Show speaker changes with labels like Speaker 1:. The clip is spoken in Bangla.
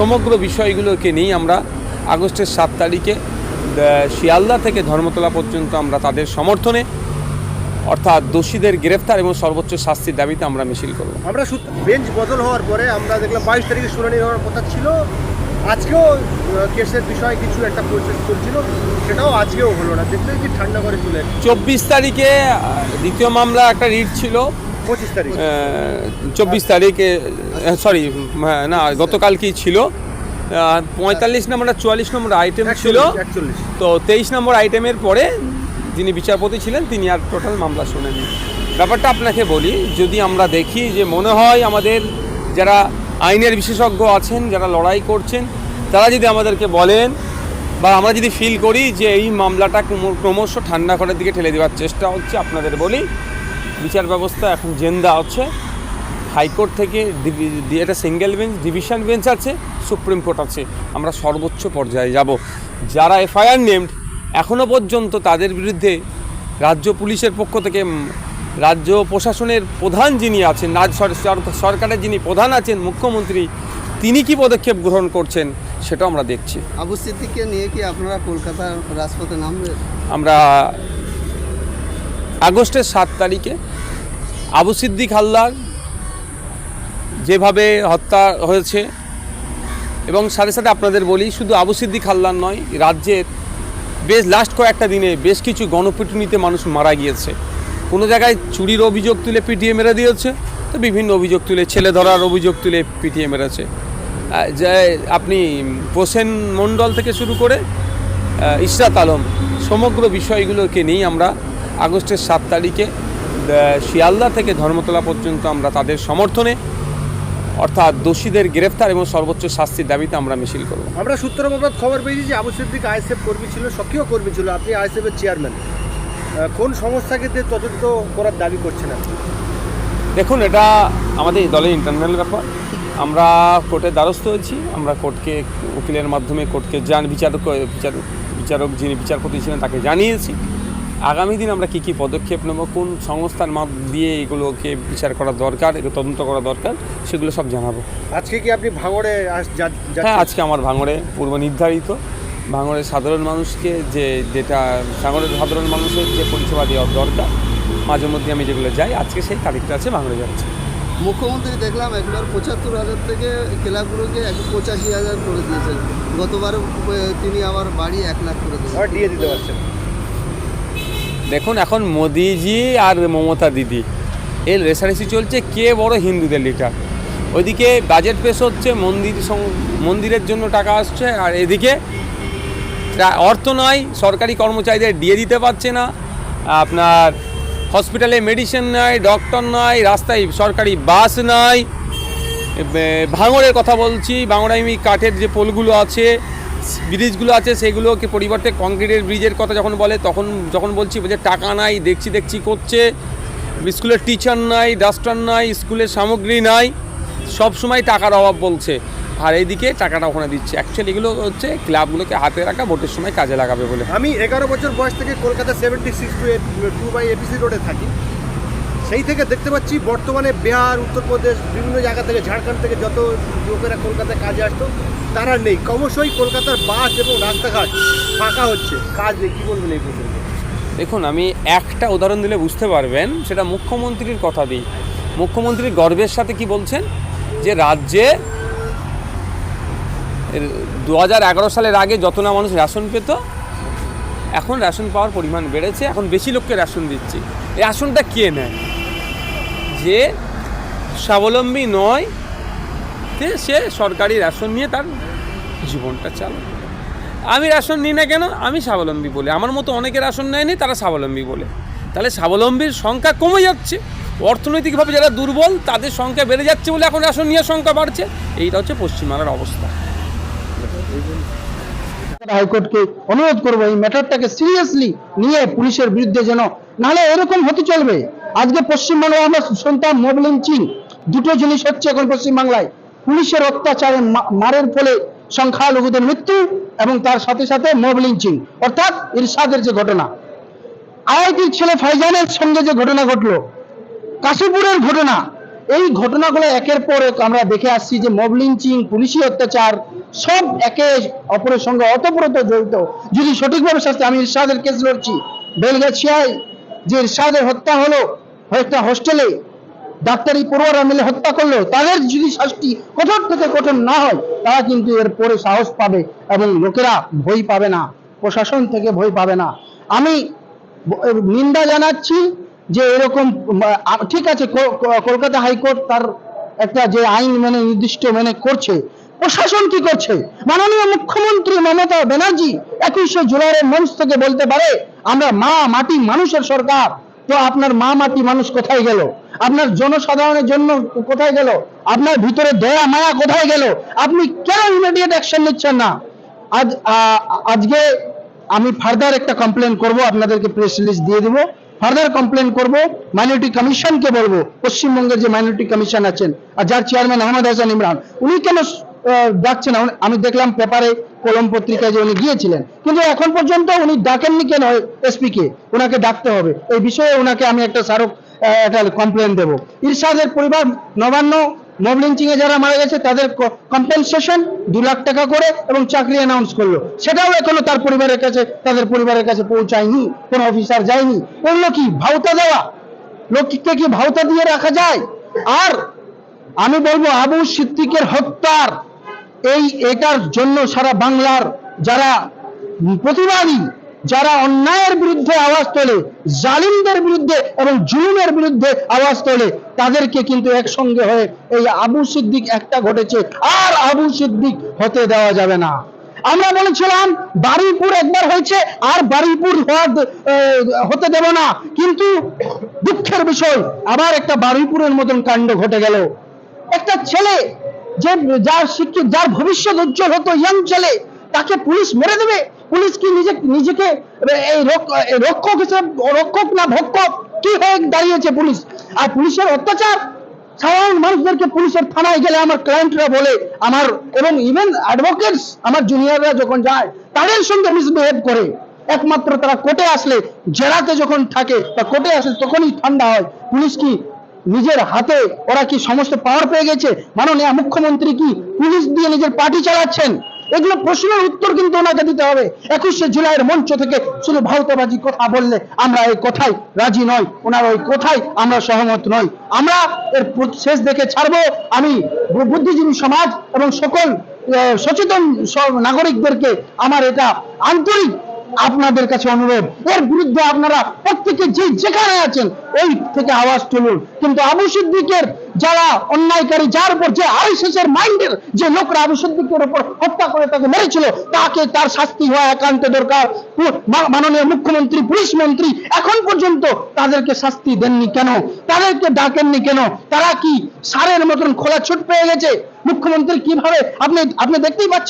Speaker 1: সমগ্র বিষয়গুলোকে নিয়েই আমরা আগস্টের সাত তারিখে শিয়ালদা থেকে ধর্মতলা পর্যন্ত আমরা তাদের সমর্থনে অর্থাৎ দোষীদের গ্রেফতার এবং সর্বোচ্চ শাস্তির দাবিতে আমরা মিছিল করব।
Speaker 2: আমরা বেঞ্চ বদল হওয়ার পরে আমরা দেখলাম বাইশ তারিখে শুনানি হওয়ার কথা ছিল। আজকেও কেসের বিষয়ে কিছু একটা প্রসেস চলছিল সেটাও আজকেও হলো না। দেখতে কি ঠান্ডা করে চলে
Speaker 1: চব্বিশ তারিখে দ্বিতীয় মামলা একটা রিট ছিল। চব্বিশ তারিখে সরি না গতকাল গতকালকেই ছিল। পঁয়তাল্লিশ নম্বর আর চুয়াল্লিশ নম্বর আইটেম ছিল। তো তেইশ নম্বর আইটেমের পরে যিনি বিচারপতি ছিলেন তিনি আর টোটাল মামলা শোনেননি। ব্যাপারটা আপনাকে বলি যদি আমরা দেখি যে মনে হয় আমাদের যারা আইনের বিশেষজ্ঞ আছেন যারা লড়াই করছেন তারা যদি আমাদেরকে বলেন বা আমরা যদি ফিল করি যে এই মামলাটা ক্রমশ ঠান্ডা ঘরের দিকে ঠেলে দেওয়ার চেষ্টা হচ্ছে আপনাদের বলি বিচার ব্যবস্থা এখন জেন্দা হচ্ছে। হাইকোর্ট থেকে এটা সিঙ্গেল বেঞ্চ ডিভিশন বেঞ্চ আছে সুপ্রিম কোর্ট আছে। আমরা সর্বোচ্চ পর্যায়ে যাব। যারা এফআইআর নেমড এখনও পর্যন্ত তাদের বিরুদ্ধে রাজ্য পুলিশের পক্ষ থেকে রাজ্য প্রশাসনের প্রধান যিনি আছেন রাজ্য সর- সর- সরকারের যিনি প্রধান আছেন মুখ্যমন্ত্রী তিনি কি পদক্ষেপ গ্রহণ করছেন সেটাও আমরা দেখছি।
Speaker 3: আবু সিদ্দিককে নিয়ে কি আপনারা কলকাতার রাজপথে নামবেন?
Speaker 1: আমরা আগস্টের সাত তারিখে আবু সিদ্দিক হালদার যেভাবে হত্যা হয়েছে, এবং সাথে সাথে আপনাদের বলি, শুধু আবু সিদ্দিক হালদার নয়, রাজ্যের বেশ লাস্ট কয়েকটা দিনে বেশ কিছু গণপিটুনিতে মানুষ মারা গিয়েছে। কোনো জায়গায় চুরির অভিযোগ তুলে পিটিয়ে মেরে দিয়েছে, তো বিভিন্ন অভিযোগ তুলে, ছেলে ধরার অভিযোগ তুলে পিটিয়ে মেরেছে। যে আপনি প্রসেন মণ্ডল থেকে শুরু করে ইশরাত আলম, সমগ্র বিষয়গুলোকে নিয়েই আমরা আগস্টের সাত তারিখে শিয়ালদা থেকে ধর্মতলা পর্যন্ত আমরা তাদের সমর্থনে অর্থাৎ দোষীদের গ্রেফতার এবং সর্বোচ্চ শাস্তির দাবিতে আমরা মিছিল করব।
Speaker 2: আমরা সূত্র মারফত খবর পেয়েছি যে আবু সিদ্দিক আইএসএফ কর্মী ছিল সক্রিয় কর্মী ছিল। আপনি আইএসএফ এর চেয়ারম্যান কোন সংস্থাকে তদন্ত করার দাবি করছেন আপনি?
Speaker 1: দেখুন এটা আমাদের দলের ইন্টারনাল ব্যাপার। আমরা কোর্টের দ্বারস্থ হয়েছি। আমরা কোর্টকে উকিলের মাধ্যমে কোর্টকে জান বিচারক বিচারক বিচারক যিনি বিচারপতি ছিলেন তাকে জানিয়েছি। আগামী দিন আমরা কী কী পদক্ষেপ নেব কোন সংস্থার মাধ্যম দিয়ে এগুলোকে বিচার করা দরকার এগুলো তদন্ত করা দরকার সেগুলো সব জানাব।
Speaker 2: আজকে কি আপনি ভাঙড়ে আস- যা-
Speaker 1: হ্যাঁ আজকে আমার ভাঙড়ে পূর্ব নির্ধারিত। ভাঙড়ের সাধারণ মানুষকে যে যেটা ভাঙড়ের সাধারণ মানুষের যে পরিষেবা দেওয়া দরকার মাঝে মধ্যে আমি যেগুলো যাই আজকে সেই তারিখটা আছে ভাঙড়ে যাচ্ছে।
Speaker 3: মুখ্যমন্ত্রী দেখলাম একবার পঁচাত্তর হাজার থেকে ক্লাবগুলোকে এক পঁচাশি হাজার করে দিয়েছেন। গতবার তিনি আবার বাড়ি এক লাখ করে দিয়েছেন।
Speaker 2: দিয়ে দিতে পারছেন।
Speaker 1: দেখুন, এখন মোদিজি আর মমতা দিদি। এর রেসারেসি চলছে কে বড় হিন্দুদের লিটার ওইদিকে বাজেট পেশ হচ্ছে, মন্দির মন্দিরের জন্য টাকা আসছে, আর এদিকে অর্থ নয় সরকারি কর্মচারীদের দিয়ে দিতে পারছে না। আপনার হসপিটালে মেডিসিন নাই ডক্টর নাই, রাস্তায় সরকারি বাস নাই। ভাঙড়ের কথা বলছি ভাঙড়াইমি কাঠের যে পোলগুলো আছে ব্রিজগুলো আছে, সেগুলোকে পরিবর্তে কংক্রিটের ব্রিজের কথা যখন বলে, তখন যখন বলছি যে টাকা নাই, দেখছি দেখছি করছে। স্কুলের টিচার নাই ডাস্টার নাই, স্কুলের সামগ্রী নাই, সব সময় টাকার অভাব বলছে। আর এইদিকে টাকাটা ওখানে দিচ্ছে। অ্যাকচুয়ালি এগুলো হচ্ছে ক্লাবগুলোকে হাতে রাখা, ভোটের সময় কাজে লাগাবে বলে।
Speaker 2: আমি এগারো বছর বয়স থেকে Kolkata seventy six two two by APC রোডে থাকি। সেই থেকে দেখতে পাচ্ছি বর্তমানে বিহার, উত্তরপ্রদেশ, বিভিন্ন জায়গা থেকে, ঝাড়খণ্ড থেকে যত লোকেরা কলকাতায় কাজে আসতো তারা নেই। ক্রমশই কলকাতার বাস এবং রাস্তাঘাট ফাঁকা হচ্ছে। কাজ নেই, কী বলবেন এই
Speaker 1: দেখুন, আমি একটা উদাহরণ দিলে বুঝতে পারবেন, সেটা মুখ্যমন্ত্রীর কথা দিই। মুখ্যমন্ত্রী গর্বের সাথে কি বলছেন? যে রাজ্যে দু হাজার এগারো সালের আগে যত না মানুষ রেশন পেত, এখন রেশন পাওয়ার পরিমাণ বেড়েছে। এখন বেশি লোককে রেশন দিচ্ছি। রেশনটা কে নেয়? যে স্বাবলম্বী নয় তে সে সরকারি রেশন নিয়ে তার জীবনটা চালায়। আমি রেশন নিই না কেন? আমি স্বাবলম্বী বলে। আমার মতো অনেকে রেশন নেয়নি, তারা স্বাবলম্বী বলে। তাহলে স্বাবলম্বীর সংখ্যা কমে যাচ্ছে। অর্থনৈতিকভাবে যারা দুর্বল, তাদের সংখ্যা বেড়ে যাচ্ছে বলে এখন রেশন নিয়ে সংখ্যা বাড়ছে। এইটা হচ্ছে পশ্চিমবাংলার অবস্থা।
Speaker 4: হাইকোর্টকে অনুরোধ করব, এই ম্যাটারটাকে সিরিয়াসলি নিয়ে পুলিশের বিরুদ্ধে যেন নাহলে এরকম হতে চলবে। আজকে পশ্চিমবাংলায় আমরা শুনতাম মোব লিঞ্চিং দুটো জিনিস হচ্ছে এখন পশ্চিমবাংলায়। পুলিশের অত্যাচারে মারের ফলে সংখ্যালঘুদের মৃত্যু এবং তার সাথে সাথে মোব লিঞ্চিং অর্থাৎ ইরশাদের যে ঘটনা। আইআইটির ছেলে ফাইজানের সঙ্গে যে ঘটনা ঘটলো, কাশীপুরের ঘটনা, এই ঘটনাগুলো একের পর এক আমরা দেখে আসছি যে মব লিঞ্চিং পুলিশি অত্যাচার, সব একে অপরের সঙ্গে অতপ্রত জড়িত। যদি সঠিকভাবে শাস্তি, আমি ইরশাদের কেস লড়ছি। বেলগাছিয়ায় যে ইরশাদের হত্যা হলো একটা হোস্টেলে ডাক্তারি পড়ুয়ারা মিলে হত্যা করল, তাদের যদি শাস্তি কঠোর থেকে কঠোর না হয়, তারা কিন্তু এর পরে সাহস পাবে এবং লোকেরা ভয় পাবে না, প্রশাসন থেকে ভয় পাবে না। আমি নিন্দা জানাচ্ছি যে এরকম ঠিক আছে কলকাতা হাইকোর্ট তার একটা যে আইন মেনে, নির্দিষ্ট মেনে করছে। প্রশাসন কি করছে? মাননীয় মুখ্যমন্ত্রী মমতা ব্যানার্জি একুশে জুলাইয়ের মঞ্চ থেকে বলতে পারে, আমরা মা মাটি মানুষের সরকার। তো আপনার মা মাটি মানুষ কোথায় গেল? আপনার জনসাধারণের জন্য কোথায় গেল? আপনার ভিতরে দয়া, মায়া কোথায় গেল? আপনি কেন ইমিডিয়েট অ্যাকশন নিচ্ছেন না? আজ আজকে আমি ফার্দার একটা কমপ্লেন করব, আপনাদেরকে প্রেস রিলিজ দিয়ে দেবো। ফার্দার কমপ্লেন করব মাইনরিটি কমিশনকে বলব, পশ্চিমবঙ্গের যে মাইনরিটি কমিশন আছেন, আর যার চেয়ারম্যান আহমদ হাসান ইমরান, উনি কেন ডাকছেন আমি দেখলাম পেপারে কলম পত্রিকায় যে উনি গিয়েছিলেন। কিন্তু এখন পর্যন্ত উনি ডাকেননি কেন এসপি কে? ওনাকে ডাকতে হবে। এই বিষয়ে ওনাকে আমি একটা স্মারক একটা কমপ্লেন দেবো। ইরশাদের পরিবার নবান্ন মবলিঞ্চিং এ যারা মারা গেছে, তাদের কম্পেনসেশন দু লাখ টাকা করে এবং চাকরি অ্যানাউন্স করল। সেটাও এখনও তার পরিবারের কাছে তাদের পরিবারের কাছে পৌঁছায়নি, কোনো অফিসার যায়নি। এগুলো কি, ভাওতা দেওয়া। লোককে কি ভাওতা দিয়ে রাখা যায়? আর আমি বলব, আবু সিদ্দিকের হত্যার এই এটার জন্য সারা বাংলার যারা প্রতিবাদী যারা অন্যায়ের বিরুদ্ধে আওয়াজ তোলে, জালিমদের বিরুদ্ধে এবং জুলুমের বিরুদ্ধে আওয়াজ তোলে, তাদেরকে কিন্তু একসঙ্গে হয়ে এই আবু সিদ্দিক একটা ঘটেছে, আর আবু সিদ্দিক হতে দেওয়া যাবে না। আমরা বলেছিলাম, বারুইপুর একবার হয়েছে, আর বারুইপুর হওয়া হতে দেব না। কিন্তু দুঃখের বিষয়, আবার একটা বারুইপুরের মতন কাণ্ড ঘটে গেল। একটা ছেলে, যে, যার শিক্ষিত, যার ভবিষ্যৎ উজ্জ্বল হতো ইয়াং ছেলে, তাকে পুলিশ মেরে দেবে। পুলিশ কি নিজে, নিজেকে, এই রক্ষক হিসেবে, রক্ষক না ভক্ষক, কি হয়ে দাঁড়িয়েছে পুলিশ? আর পুলিশের অত্যাচার? সাধারণ মানুষদেরকে পুলিশের থানায় গেলে আমার ক্লায়েন্টরা বলে, আমার, এবং ইভেন অ্যাডভোকেটস আমার জুনিয়ররা যখন যায়, তাদের সঙ্গে মিসবিহেভ করে। একমাত্র তারা কোর্টে আসলে, জেরাতে যখন থাকে বা কোর্টে আসে তখনই ঠান্ডা হয়। পুলিশ কি নিজের হাতে, ওরা কি সমস্ত পাওয়ার পেয়ে গেছে? মাননীয় মুখ্যমন্ত্রী কি পুলিশ দিয়ে নিজের পার্টি চালাচ্ছেন? এগুলো প্রশ্নের উত্তর কিন্তু ওনাকে দিতে হবে। একুশে জুলাইয়ের মঞ্চ থেকে শুধু ভারতবাজি কথা বললে আমরা এই কথাই রাজি নয় ওনার ওই কথাই আমরা সহমত নই। আমরা এর শেষ দেখে ছাড়বো। আমি বুদ্ধিজীবী সমাজ এবং সকল সচেতন নাগরিকদেরকে আমার এটা আন্তরিক আপনাদের কাছে অনুরোধ, এর বিরুদ্ধে আপনারা প্রত্যেকে যে যেখানে আছেন, ওই থেকে আওয়াজ তুলুন। কিন্তু আবু সিদ্দিকের যারা অন্যায়কারী, যার উপর যে আইসিস এর মাইন্ডের যে লোকরা আবু সিদ্দিকের উপর হত্যা করে তাকে মেরেছিল, তাকে তার শাস্তি হওয়া একান্ত দরকার। মাননীয় মুখ্যমন্ত্রী, পুলিশ মন্ত্রী, এখন পর্যন্ত তাদেরকে শাস্তি দেননি কেন? তাদেরকে ডাকেননি কেন? তারা কি সারের মতন খোলা ছুট পেয়ে গেছে? মুখ্যমন্ত্রী কীভাবে? আপনি আপনি দেখতেই পাচ্ছেন